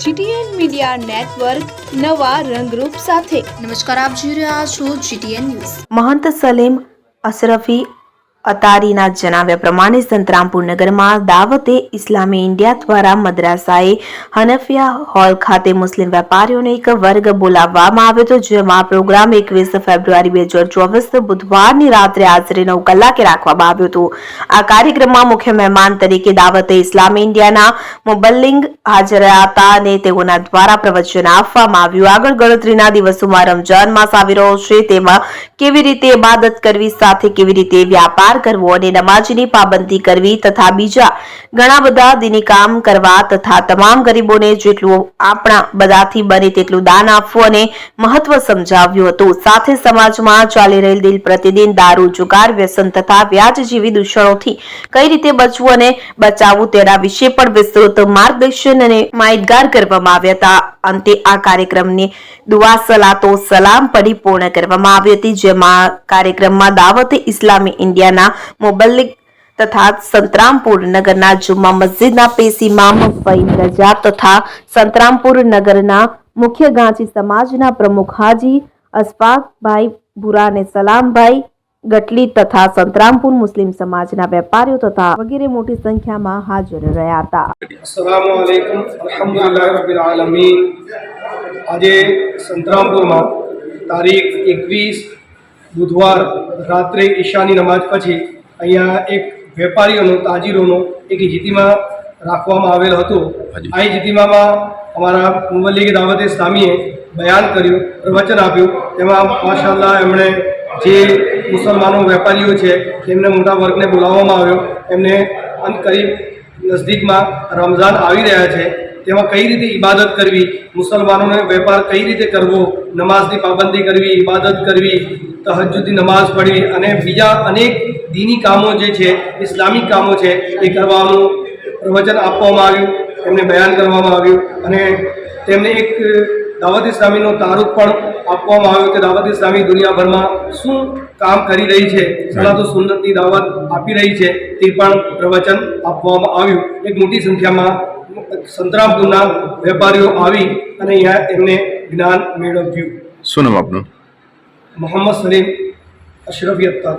GTN media network નવા રંગરૂપ સાથે. નમસ્કાર આપ જોઈ રહ્યા છો જીટીએન ન્યૂઝ. મહંત સલીમ અશરફી અતારીના જણાવ્યા પ્રમાણે સંતરામપુર નગરમાં દાવતે ઇસ્લામી ઇન્ડિયા દ્વારા મદ્રાસાએ હનફિયા હોલ ખાતે મુસ્લિમ વેપારીઓનો એક વર્ગ બોલાવવામાં આવ્યો હતો, જેમાં પ્રોગ્રામ એકવીસ ફેબ્રુઆરી બે હજાર ચોવીસ બુધવારની રાત્રે આશરે નવ કલાકે રાખવામાં આવ્યો હતો. આ કાર્યક્રમમાં મુખ્ય મહેમાન તરીકે દાવતે ઇસ્લામી ઇન્ડિયાના મુબલ્લિંગ હાજર હતા અને તેઓના દ્વારા પ્રવચન આપવામાં આવ્યું. આગળ ગણતરીના દિવસોમાં રમજાન માસ આવી રહ્યો છે, તેમાં કેવી રીતે ઇબાદત કરવી, સાથે કેવી રીતે વ્યાપાર કરવો અને નમાજની પાબંદી કરવી તથા બીજા ઘણા બધા દિની કામ કરવા તથા તમામ ગરીબોને જેટલું આપણા બધાથી બને તેટલું દાન આપવું અને મહત્વ સમજાવ્યું હતું. સાથે સમાજમાં ચાલી રહેલ દિલ પ્રતિદિન દારૂ, જુગાર, વ્યસન તથા વ્યાજ જેવી દૂષણોથી કઈ રીતે બચવું અને બચાવવું તેના વિશે પણ વિસ્તૃત માર્ગદર્શન અને માહિતગાર કરવામાં આવ્યા હતા. અંતે આ કાર્યક્રમની દુઆ સલાતો સલામ પરિપૂર્ણ કરવામાં આવી હતી, જેમાં કાર્યક્રમમાં દાવતે ઇસ્લામી ઇન્ડિયાના મુબલ્લિક તથા સંતરામપુર નગરના જુમ્મા મસ્જિદના પેશ ઇમામ રજા તથા સંતરામપુર નગરના મુખ્ય ગાંચી સમાજના પ્રમુખ હાજી અશફાકભાઈ ભુરાને સલામભાઈ ગટલી તથા સંતરામપુર મુસ્લિમ સમાજના વેપારીઓ તથા વગેરે મોટી સંખ્યામાં હાજર રહ્યા હતા. અસલામુ અલૈકુમ અલ્હમ્દુલિલ્લાહ રબ્બિલ આલમીન. આજે સંતરામપુરમાં તારીખ એકવીસ બુધવાર રાત્રે ઈશાની નમાજ પછી અહીંયા એક વેપારીઓનો તાજીરોનો એક જીતીમાં રાખવામાં આવેલ હતો. આ જીતીમાં અમારા મુવલ્લીગ દાવત ઇસ્લામીએ બયાન કર્યું પ્રવચન આપ્યું. તેમાં માશાલ્લાહ એમણે જે મુસલમાનો વેપારીઓ છે તેમને મોટા વર્ગને બોલાવવામાં આવ્યો. એમને કરીબ નજદીકમાં રમઝાન આવી રહ્યા છે. તેમાં કઈ રીતે ઇબાદત કરવી? મુસલમાનોને વેપાર કઈ રીતે કરવો? નમાઝની પાબંદી કરવી ઇબાદત કરવી, તહજ્જુદની નમાઝ પઢવી અને બીજા અનેક દીની કામો જે છે, ઇસ્લામિક કામો છે, એ કરવાનું પ્રવચન આપવામાં આવ્યું, એમને બયાન કરવામાં આવ્યું અને તેમને એક દાવત ઇસ્લામીનો તારુફ પણ આપવામાં આવ્યો કે દાવત ઇસ્લામી દુનિયાભરમાં શું કામ કરી રહી છે. સલાતો સુન્નતની દાવત આપી રહી છે. તે પણ પ્રવચન આપવામાં આવ્યું. એક મોટી સંખ્યામાં સંતરામપુરના વેપારીઓ આવી અને અહીંયા એમને જ્ઞાન મેળવ્યું. શું નામ આપનું? મોહમ્મદ સલીમ અશરફી અખ્તર.